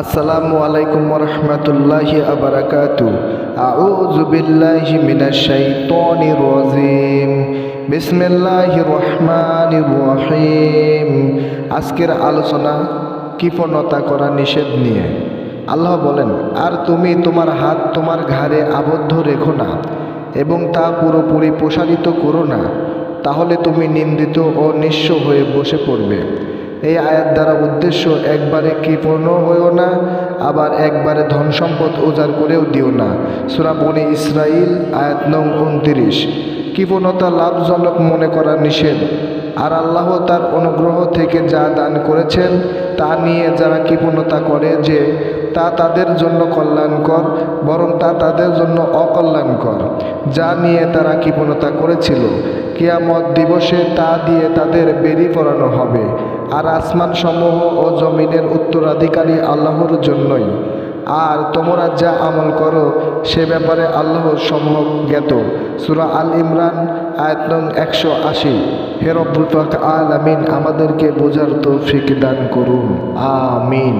আসসালামু আলাইকুম রহমতুল্লাহি আবরাকাতু আউযু বিল্লাহি রাজিম। বিসমিল্লাহির রহমানির রহিম। আজকের আলোচনা কৃপণতা করা নিষেধ নিয়ে। আল্লাহ বলেন, আর তুমি তোমার হাত তোমার ঘাড়ে আবদ্ধ রেখো না এবং তা পুরোপুরি প্রসারিত করো না, তাহলে তুমি নিন্দিত ও নিঃস্ব হয়ে বসে পড়বে। এই আয়াত দ্বারা উদ্দেশ্য, একবারে কৃপণ হয়েও না, আবার একবারে ধন সম্পদ উজাড় করেও দিও না। সুরা বনে ইসরাইল আয়াত নং উনত্রিশ। কৃপণতা লাভজনক মনে করা নিষেধ। আর আল্লাহ তার অনুগ্রহ থেকে যা দান করেছেন, তা নিয়ে যারা কৃপণতা করে যে, তা তাদের জন্য কল্যাণকর, বরং তা তাদের জন্য অকল্যাণকর। যা নিয়ে তারা কৃপণতা করেছিল, কিয়ামত দিবসে তা দিয়ে তাদের বেরি পড়ানো হবে। আর আসমান সমূহ ও জমিনের উত্তরাধিকারী আল্লাহর জন্যই। আর তোমরা যা আমল করো, সে ব্যাপারে আল্লাহ সমূহ জ্ঞাত। সুরা আল ইমরান, আয়াত নং একশো আশি। হে পাক আল আমিন আমাদেরকে বোঝার তো তৌফিক দান করুন। আমিন।